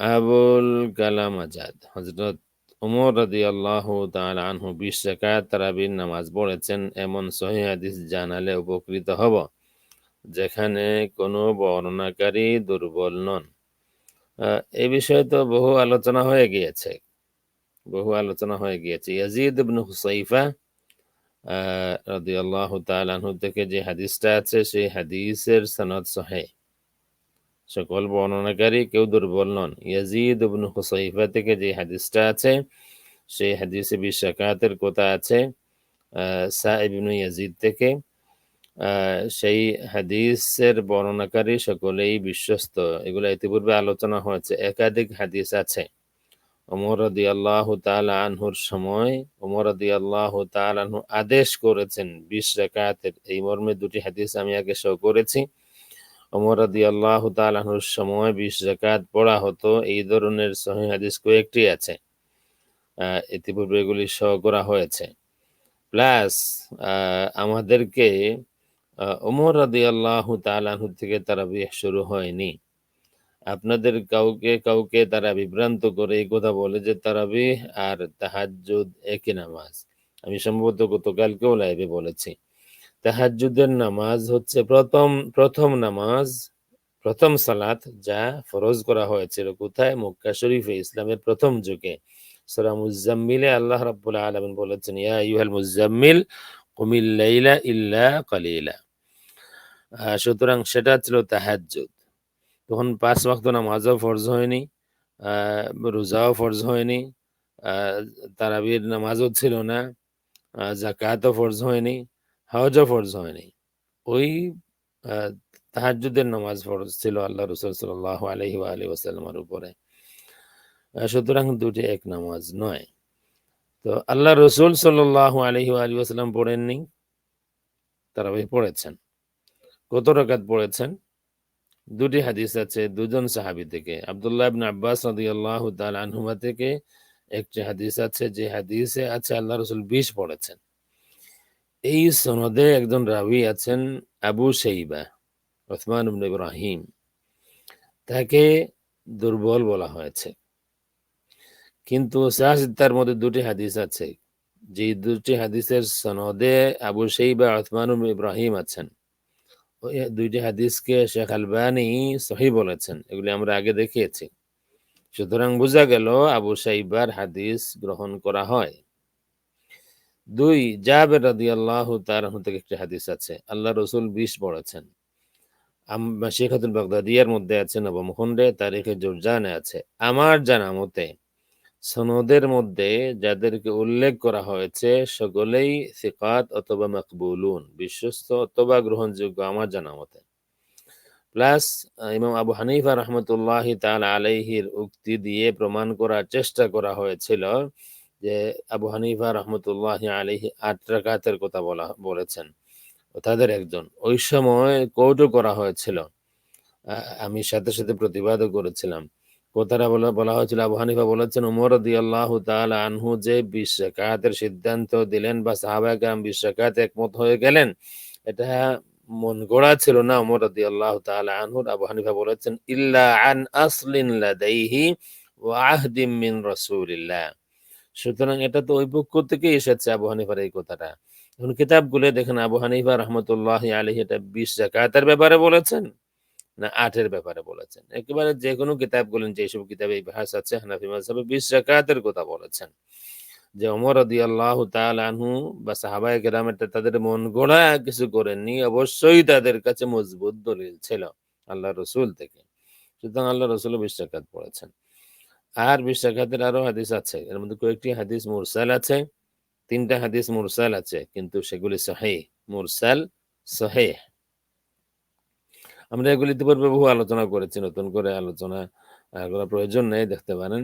আবুল কালাম আজাদ হজরত উমর রাদি আল্লাহ আনহু বিশ রাকাত তারাবির নামাজ পড়েছেন, এমন সহি হাদিস জানালে উপকৃত হব, যেখানে কোনো বর্ণনাকারী দুর্বল নন। এ বিষয়ে তো বহু আলোচনা হয়ে গিয়েছে, বহু আলোচনা হয়ে গিয়েছে। ইয়াজিদ ইবনু হুসাইফা রাদি আল্লাহ আনহু থেকে যে হাদিসটা আছে, সেই হাদিসের সনদ সহে। সকল বর্ণনাকারী কেউ দুর্বল নন। ইয়াজিদ ইবনু হুসাইফা থেকে যে হাদিসটা আছে, সেই হাদিসে বিশাকাতের কথা আছে সা ইবনু ইয়াজিদ থেকে। সেই হাদিসের বর্ণনাকারী সকলেই বিশ্বস্ত। এগুলো ইতিপূর্বে আলোচনা হয়েছে। একাধিক হাদিস আছে। ওমর রদি আল্লাহ আনহুর সময় ওমর রদি আল্লাহ আনহু আদেশ করেছেন বিশ রেখাতের এই মর্মে দুটি হাদিস আমি আগে শো করেছি। ওমর রদি আল্লাহ আনহুর সময় বিশ রেখাত পড়া হতো। এই ধরনের সহি হাদিস কয়েকটি আছে ইতিপূর্বে এগুলি শো করা হয়েছে। প্লাস আমাদেরকে ওমর রাদি আল্লাহ তালাহু থেকে তারা বিয়ে শুরু হয়নি। আপনাদের কাউকে কাউকে তারা বিভ্রান্ত করে এই কথা বলে যে তারাবি আর তাহাজুদ একই নামাজ। আমি সম্ভবত গতকালকেও লাইভে বলেছি। তাহাজুদের নামাজ হচ্ছে প্রথম প্রথম নামাজ, প্রথম সালাত যা ফরজ করা হয়েছিল। কোথায়? মক্কা শরীফে, ইসলামের প্রথম যুগে। সূরা মুজাম্মিলে আল্লাহ রাব্বুল আলামিন বলেছেন, ইয়া আইয়ুহাল মুজাম্মিল, কুমিল লাইলা ইল্লা কালিলা। সুতরাং সেটা ছিল তাহাজ্জুদ। তখন পাঁচ ওয়াক্ত নামাজও ফরজ হয়নি রোজাও ফরজ হয়নি তারাবির নামাজও ছিল না জাকাতও ফরজ হয়নি হজও ফরজ হয়নি। ওই তাহাজুদের নামাজ ফরজ ছিল আল্লাহ রসুল সাল্লাহ আলহি আলি ওসাল্লামের উপরে সুতরাং দুটি এক নামাজ নয়। তো আল্লাহ রসুল সাল্লাহ আলহি আলী ওসাল্লাম পড়েননি। তারা ওই পড়েছেন। কত রকাত পড়েছেন? দুটি হাদিস আছে দুজন সাহাবি থেকে। আবদুল্লাহ আব্বাস রাদিয়াল্লাহু তাআলা আনহুমা থেকে একটি হাদিস আছে। যে হাদিসে আছে আল্লাহ রসুল বিশ পড়েছেন। এই সনদে একজন রাবি আছেন আবু সেইবা, ওসমান ইব্রাহিম। তাকে দুর্বল বলা হয়েছে। কিন্তু সাহসিদ্দার মধ্যে দুটি হাদিস আছে। যে দুটি হাদিসের সনদে আবু সেইবা, ওসমান ইব্রাহিম আছেন। দুইটি হাদিসকে শেখ আলবানি সহি বলেছেন। এগুলি আমরা আগে দেখিয়েছি। সুতরাং বোঝা গেল আবু সাইবার হাদিস গ্রহণ করা হয়। দুই, জাবের রাদি আল্লাহ তার থেকে একটি হাদিস আছে। আল্লাহ রসুল বিশ পড়েছেন। শেখাতুল বাগদাদিয়ার মধ্যে আছে নবমখণ্ডে তারিখে জোরজানে আছে। আমার জানা মতে সনদের মধ্যে যাদেরকে উল্লেখ করা হয়েছে সকলেই সিকাত অথবা মকবুলুন, বিশ্বস্ত অথবা গ্রহণযোগ্য আমার জানা মতে। প্লাস ইমাম আবু হানিফা রহমতুল্লাহ তাল আলাইহির উক্তি দিয়ে প্রমাণ করার চেষ্টা করা হয়েছিল যে আবু হানিফা রহমতুল্লাহ আলাইহি আট রাকাতের কথা বলা, বলেছেন। তাদের একজন। ওই সময় কোর্টও করা হয়েছিল। আমি সাথে সাথে প্রতিবাদও করেছিলাম। কথাটা বলা বলা হয়েছিল, আবু হানিফা বলেছেন, উমর দি আল্লাহ তাআলা আনহু যে বিশ রাকাতের সিদ্ধান্ত দিলেন বা সাহাবা কাম বিশ রাকাত একমত হয়ে গেলেন, এটা মন গড়া ছিল না। উমর দি আল্লাহ তাআলা আনহুর আবু হানিফা বলেছেন, ইল্লা আন আসলিন লাদাইহি ওয়া মিন রাসূলিল্লাহ। সুতরাং এটা তো ওই পক্ষ থেকে এসেছে আবু হানিফার এই কথাটা। এখন কিতাবগুলো দেখেন, আবু হানিফা রহমতুল্লাহ আলাইহি এটা বিশ রাকাতের ব্যাপারে বলেছেন না আটের ব্যাপারে বলেছেন? একেবারে যে কোনো কিতাব বলেন, যেসব কিতাবে এই ভাষ আছে, হানাফি মাযহাবে বিশ রাকাতের কথা বলেছেন। যে ওমর রাদিয়াল্লাহু তাআলা আনহু বা সাহাবায়ে কেরামের তাদের মন গড়া কিছু করেননি, অবশ্যই তাদের কাছে মজবুত দলিল ছিল আল্লাহ রসুল থেকে। সুতরাং আল্লাহ রসুল বিশ রাকাত পড়েছেন। আর বিশ্বাখাতের আরও হাদিস আছে। এর মধ্যে কয়েকটি হাদিস মুরসাল আছে, তিনটা হাদিস মুরসাল আছে, কিন্তু সেগুলি সহে মুরসাল সহে আমরা এগুলি ইতিপূর্বে বহু আলোচনা করেছি, নতুন করে আলোচনা করার প্রয়োজন নেই, দেখতে পারেন।